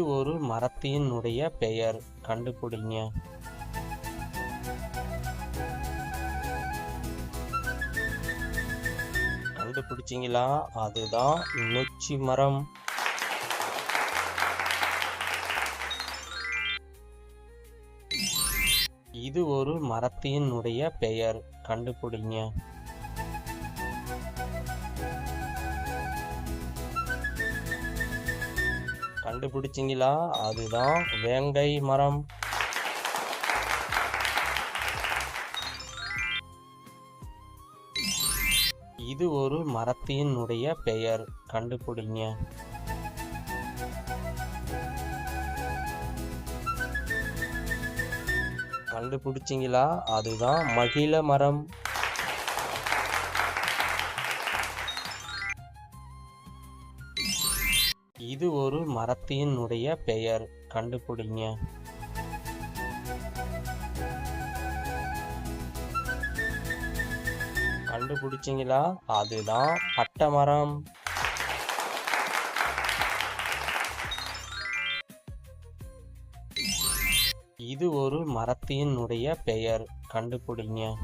இது ஒரு மரத்தினுடைய பெயர். கண்டுபிடிங்க. கண்டுபிடிச்சிங்களா? அதுதான் நொச்சி மரம். இது ஒரு மரத்தினுடைய பெயர். கண்டுபிடிங்க. கண்டுபிடிச்சிங்களா? அதுதான் வேங்கை மரம். இது ஒரு மரத்தினுடைய பெயர். கண்டுபிடிங்க. கண்டுபிடிச்சிங்களா? அதுதான் மகிழ மரம். இது ஒரு மரத்தினுடைய பெயர். கண்டுபிடிங்க. கண்டுபிடிச்சிங்களா? அதுதான் பட்டை மரம். இது ஒரு மரத்தினுடைய பெயர். கண்டுபிடிங்க.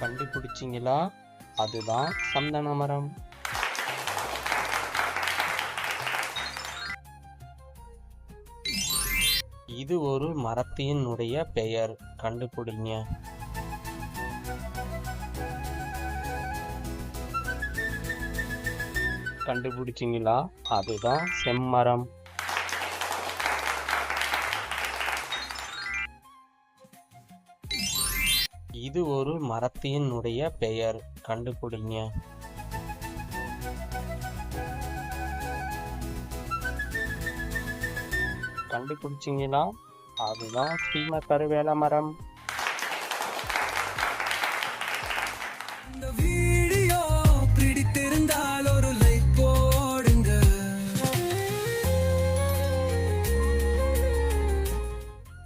கண்டுபிடிச்சிங்களா? அதுதான் சந்தன மரம். இது ஒரு மரத்தினுடைய பெயர். கண்டுபிடிங்க. கண்டுபிடிச்சிங்களா? அதுதான் செம்மரம். இது ஒரு மரத்தினுடைய பெயர். கண்டுபிடிங்க. கண்டுபிடிச்சிங்கன்னா அதுதான் சீம கருவேல மரம்